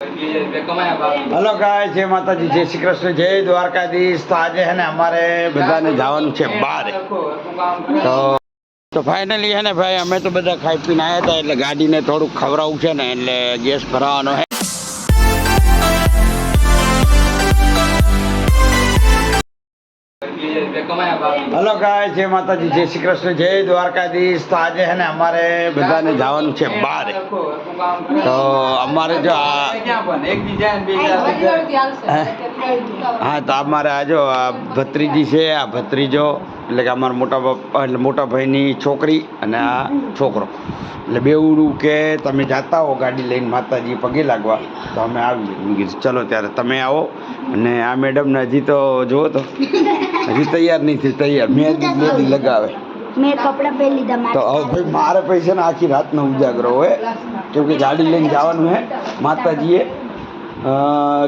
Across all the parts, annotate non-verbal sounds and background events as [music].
Hello ગાય, જય માતાજી, જય શ્રી કૃષ્ણ, જય દ્વારકાધીશ. તો આજે હે ને અમારે બધાને જવાનું છે બહાર તો તો ફાઇનલી હે ને ભાઈ, અમે તો બધા ખાઈ પીને આવ્યા હતા એટલે ગાડીને થોડુંક ખવડાવવું છે ને એટલે ગેસ ભરાવાનો હે. હલો ગાય જય માતાજી જય શ્રી કૃષ્ણ જય દ્વારકાધીશ. તો આજે હે ને અમારે બધાને જવાનું છે બહાર તો અમારે જો આ હા તો અમારે આ જો આ ભત્રીજી છે આ ભત્રીજો. એટલે કે અમારા મોટા બાપ એટલે મોટા ભાઈની છોકરી અને આ છોકરો. એટલે બેવડું કે તમે જાતા હો ગાડી લઈને માતાજી પગે લાગવા તો અમે આવીએ. મેં કીધું ચલો ત્યારે તમે આવો. અને આ મેડમને હજી તો જુઓ તો હજી તૈયાર નહીં થઈ તૈયાર. મહેંદી મહેંદી લગાવે. મેં કપડાં પહેરી લીધા તો ભાઈ મારે પૈસા ને આખી રાતનો ઉજાગરો હોય. કેમ કે ગાડી લઈને જવાનું હે. માતાજીએ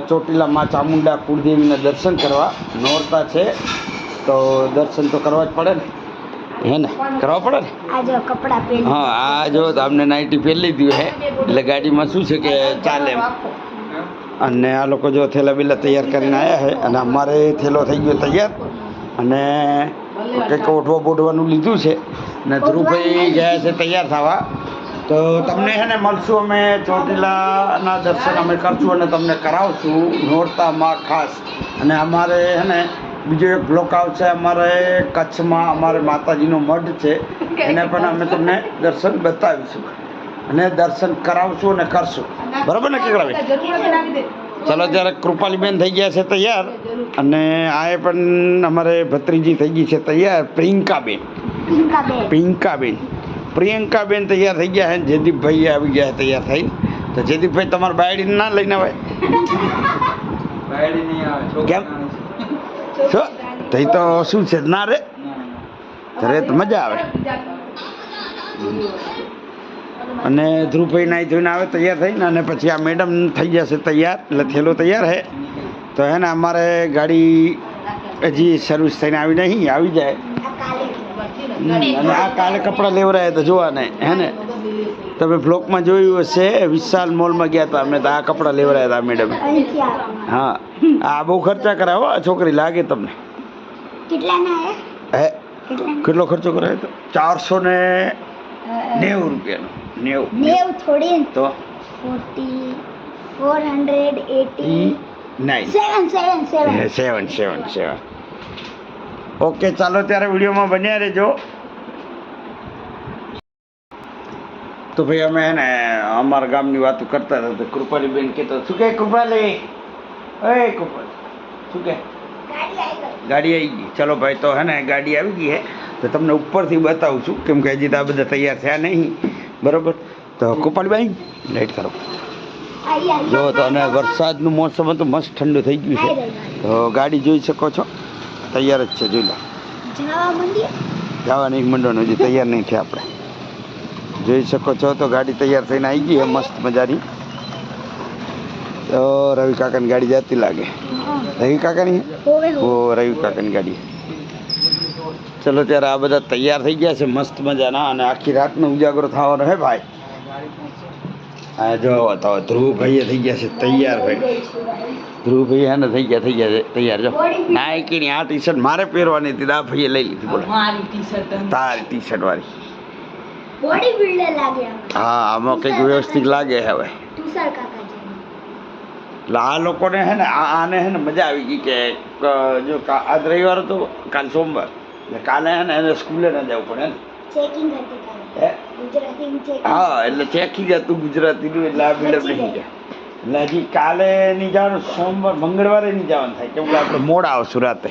ચોટીલા માં ચામુંડા કુળદેવીના દર્શન કરવા નોરતા છે. તો દર્શન તો કરવા જ પડે ને? હે ને? કરવા પડે ને? આ હા આ જો તમને નાઇટી પહેરી લીધી હે. એટલે ગાડીમાં શું છે કે ચાલે એમ. અને આ લોકો જો થેલા બેલા તૈયાર કરીને આવ્યા છે અને અમારે થેલો થઈ ગયો તૈયાર. અને કંઈક ઓઠવા બોઠવાનું લીધું છે. અને ધ્રુવભાઈ ગયા છે તૈયાર થવા. તો તમને છે ને મળશું અમે ચોટીલાના દર્શન અમે કરશું અને તમને કરાવશું. નોરતામાં ખાસ. અને અમારે છે ને બીજો એક બ્લોક આવશે અમારે કચ્છમાં અમારે માતાજીનો મઢ છે. [laughs] એને પણ અમે તમને દર્શન બતાવીશું. અને દર્શન કરાવશું અને કરશું. બરાબર ને કેકડાભાઈ? ચાલો ત્યારે કૃપાલીબેન થઈ ગયા છે તૈયાર. અને આ પણ અમારે ભત્રીજી થઈ ગઈ છે તૈયાર પ્રિયંકાબેન. પ્રિયંકાબેન. પિંકાબેન પ્રિયંકાબેન તૈયાર થઈ ગયા છે. ને જયદીપભાઈ આવી ગયા તૈયાર થઈ. તો જયદીપભાઈ તમારા બાયડીને ના લઈને આવે. કેમ? તો તો શું છે? ના રે. રે તો મજા આવે. અને ધ્રુવભાઈ નાઈ ધોઈને આવે, તૈયાર થઈને, અને પછી આ મેડમ થઈ જશે તૈયાર, એટલે થેલો તૈયાર હે. તો હે ને અમારે ગાડી હજી સર્વિસ થઈને આવી નહીં, આવી જાય. અને આ કાલે કપડાં લેવરાય તો જોવા નહીં, હે ને? તમે બ્લોકમાં જોયું હશે વિશાલ મોલમાં ગયા હતા. અમે તો આ કપડાં લેવડાયા હતા મેડમ હા. આ બહુ ખર્ચા કરાવો છોકરી લાગે તમને. હે? હે? કેટલો ખર્ચો કરાયો તો? ચારસો ને નેવું રૂપિયાનો. નેવું. નેવું થોડી તો? Forty four hundred eighty. Nine. Seven seven seven. Seven seven seven. Okay ચાલો ત્યારે વિડીયોમાં બન્યા રહેજો. તો ભાઈ અમે એને અમારા ગામની વાતો કરતા હતા તો કૃપાલી બેન કહેતો શું કહે કૃપાલી? એ કૃપાલી. શું કહે? ગાડી આવી ગઈ. ચલો ભાઈ તો હે ને ગાડી આવી ગઈ હે. તો તમને ઉપરથી બતાવું છું કેમ કે હજી તો આ બધા તૈયાર થયા નહીં. બરાબર? તો કૃપાલીભાઈ લાઈટ કરો. જો તો અને વરસાદનું મોસમ હતું મસ્ત ઠંડુ થઈ ગયું છે. તો ગાડી જોઈ શકો છો. તૈયાર જ છે જોઈ લો. જવા નહીં મંડળનું હજી તૈયાર નહીં થયા આપણે. જોઈ શકો છો તો ગાડી તૈયાર થઈને આવી ગઈ મસ્ત મજાની. તો રવિ કાકાની ગાડી જતી લાગે. રવિ કાકાની? ઓ રવિ કાકાની ગાડી. ચલો ત્યારે આ બધા તૈયાર થઈ ગયા છે મસ્ત મજાના અને આખી રાતનો ઉજાગરો થવાનો હે ભાઈ. હા જો તો ધ્રુવભાઈએ થઈ ગયા છે તૈયાર ભાઈ. ધ્રુવભાઈ એને થઈ ગયા થઈ ગયા છે તૈયાર. જો નાયકીની આ ટી શર્ટ મારે પહેરવાની હતી આ ભાઈએ લઈ લીધી બોલો. તારી ટી શર્ટ વાળી. બોડી બિલ્ડર લાગે હા આમાં કંઈક વ્યવસ્થિત લાગે હવે. તુષાર કાકા એટલે આ લોકોને હે ને આને હે ને મજા આવી ગઈ કે જો આજ રવિવાર હતો કાલ સોમવાર. એટલે કાલે હે ને એને સ્કૂલે ના જવું પડે ને. ચેકિંગ હે? એટલે ચેકિંગ હતું ગુજરાતીનું એટલે આ બિલ્ડર નહીં જાય એટલે હજી કાલે નહીં જવાનું સોમવાર મંગળવારે નહીં જવાનું થાય. કેમ કે આપણે મોડા આવશું રાતે.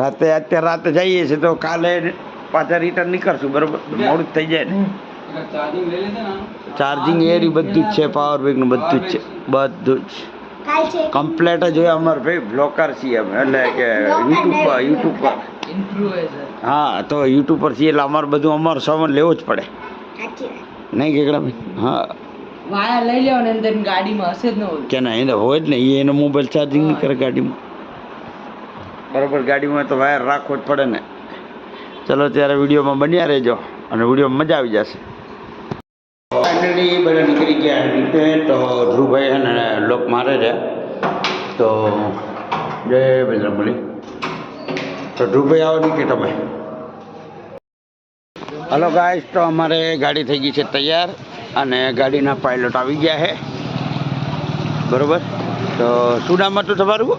રાતે અત્યારે રાતે જઈએ છીએ તો કાલે પાછા રિટર્ન નીકળશું બરોબર? મોડું જ થઈ જાય ને. ચાર્જિંગ એરી બધું જ છે પાવર બેંકનું બધું જ છે. બધું જ. કમ્પ્લેટ જ હોય અમારે ભાઈ બ્લોકર છીએ અમે. એટલે કે યુટ્યુબ પર યુટ્યુબ પર. હા તો યુટ્યુબ પર છીએ એટલે અમારે બધું અમારો સામાન લેવો જ પડે. નહીં કેકડા ભાઈ હા. વાયા લઈ લેવા અંદર ગાડીમાં હશે જ ન હોય. કે ના એને હોય જ ને એ એનો મોબાઈલ ચાર્જિંગ નહીં કરે ગાડીમાં. બરાબર ગાડીમાં તો વાયર રાખવો જ પડે ને. ચલો ત્યારે વિડીયોમાં બન્યા રહેજો અને વિડીયોમાં મજા આવી જશે. ફાઇનલી બધા નીકળી ગયા રીતે તો ધ્રુવભાઈ છે ને લોક મારે છે. તો જય બજરંગબલી તો ધ્રુવભાઈ આવો નીચે તમે. હલો ગાઈસ તો અમારે ગાડી થઈ ગઈ છે તૈયાર અને ગાડીના પાયલોટ આવી ગયા છે. બરોબર? તો શું નામ હતું તમારું?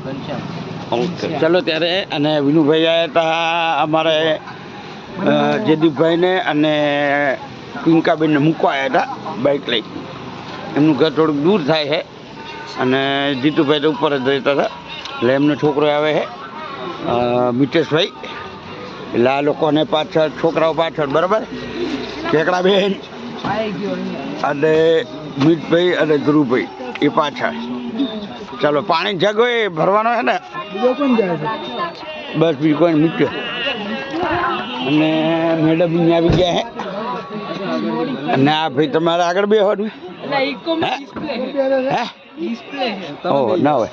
ઓકે ચલો ત્યારે અને વિનુભાઈ આવ્યા હતા અમારે જયદીપભાઈને અને પિંકાબેનને મૂકવા આવ્યા હતા બાઇક લઈ. એમનું ઘર થોડુંક દૂર થાય છે અને જીતુભાઈ તો ઉપર જ રહેતા હતા. એટલે એમનો છોકરો આવે છે મિતેશભાઈ. એટલે આ લોકોને પાછળ છોકરાઓ પાછળ બરાબર? કેકડાબેન અને મિતભાઈ અને ધ્રુવભાઈ એ પાછળ. ચાલો પાણી જગ હોય ભરવાનો છે ને? બસ બીજું કોઈ મૂક્યો અને મેડમ અહીંયા આવી ગયા હે. અને આ ભાઈ તમારે આગળ બે હોવાનું હે? હે. ના હોય.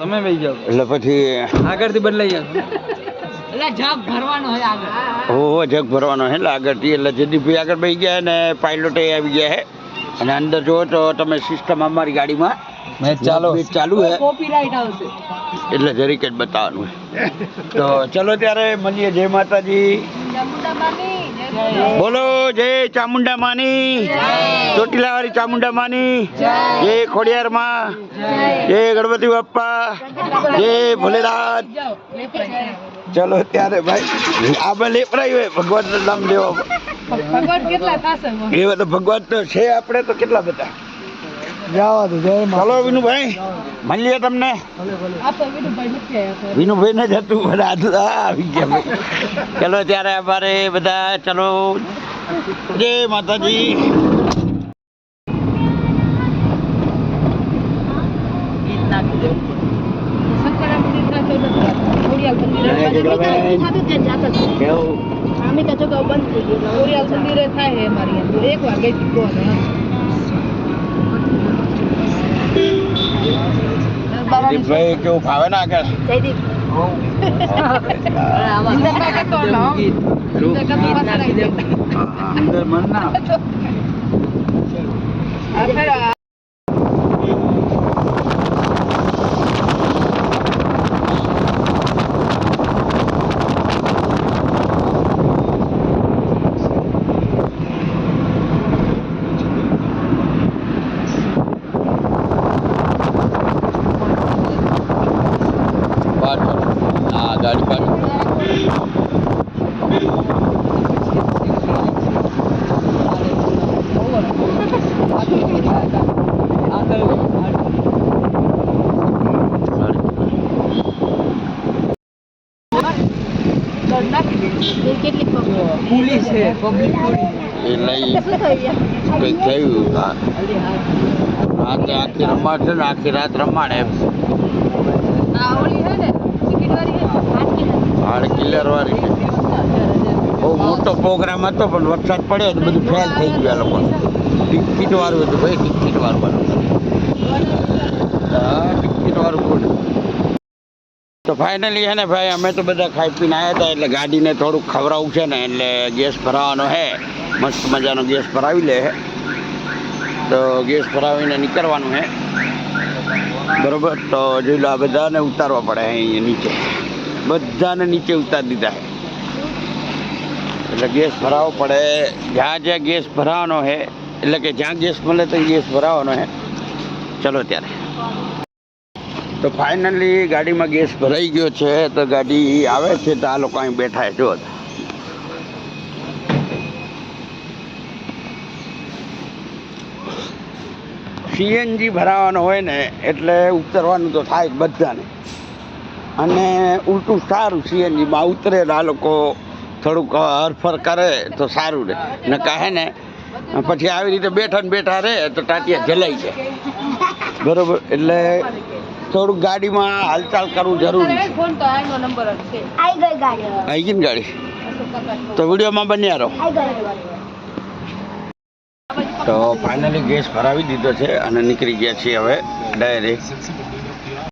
તમે બેસી જાઓ. એટલે પછી આગળથી બદલાઈ જાઓ. એટલે જગ ભરવાનો છે એટલે આગળથી એટલે જયદીપભાઈ આગળ બેસી ગયા અને પાયલોટે આવી ગયા હે. અને અંદર જુઓ તો તમે સિસ્ટમ અમારી ગાડીમાં મેચ ચાલુ. હે. કોપીરાઈટ આવશે. એટલે જરીક જ બતાવવાનું તો ચલો ત્યારે મળીએ. જય માતાજી. બોલો જય ચામુંડા માની. ચોટીલા વાળી ચામુંડા માની. જય. ખોડિયાર માં જય. ગણપતિ બાપ્પા. જય ભોલેનાથ. ચલો ત્યારે ભાઈ આપણે લેપરાઈ હોય ભગવાન નામ લેવા. ભગવાન કેટલા એવા તો ભગવાન તો છે આપણે તો કેટલા બધા? જવા દો જય ચલો વિનુભાઈ મળીએ તમને. વિનુભાઈ નથી આવ્યા વિનુભાઈ ને જતું બધા આવી ગયા ભાઈ. ચલો ત્યારે અમારે બધા ચલો. જય માતાજી. અમે કચો બંધ થઈ ગયું. ખોડિયાલ મંદિરે થાય છે અમારી એક વાગે દીપભાઈ કેવું ફાવે ને આગળ જયદીપ. અંદર મન ના પાછળ હા ગાડી પાછળ કેટલી પબ્લિક પોલીસ છે પબ્લિક પોલીસ રાતે રમાડ એમ. હાડ વાળી બહુ મોટો પ્રોગ્રામ હતો, પણ વરસાદ પડ્યો તો બધું ફેલ થઈ ગયું લોકો ટિકિટ વાળું હતું ભાઈ, ટિકિટ વાળું ટિકિટ વાળું બોર્ડ તો ફાઇનલી છે ને ભાઈ, અમે તો બધા ખાઈ પીને આવ્યા હતા એટલે ગાડીને થોડુંક ખવડાવવું છે ને, એટલે ગેસ ભરાવાનો છે મસ્ત મજાનો ગેસ ભરાવી લે હે. તો ગેસ ભરાવીને નીકળવાનું છે બરોબર? તો જોઈ લો, આ બધાને ઉતારવા પડે અહીંયા નીચે. બધાને નીચે ઉતારી દીધા છે એટલે ગેસ ભરાવવો પડે. જ્યાં જ્યાં ગેસ ભરાવાનો છે એટલે કે જ્યાં ગેસ મળે તો ગેસ ભરાવાનો છે ચલો ત્યારે. તો ફાઇનલી ગાડીમાં ગેસ ભરાઈ ગયો છે, તો ગાડી આવે છે, તો આ લોકો અહીં બેઠા જો સીએનજી ભરાવાનો હોય ને, એટલે ઉતરવાનું તો થાય બધાને. અને ઉલટું સારું સીએનજીમાં ઉતરે આ લોકો થોડુંક હરફર કરે તો સારું રહે. ને કહે ને, પછી આવી રીતે બેઠા ને બેઠા રહે, તો ટાટિયા જલાઈ જાય. બરોબર? એટલે થોડુંક ગાડીમાં હાલચાલ કરવું જરૂરી છે. ફોન તો આનો નંબર જ છે. આઈ ગઈ ગાડી. આવી ગઈ ગાડી? તો વિડીયોમાં બન્યા રહો. તો ફાઇનલી ગેસ ભરાવી દીધો છે અને નીકળી ગયા છીએ હવે ડાયરેક્ટ.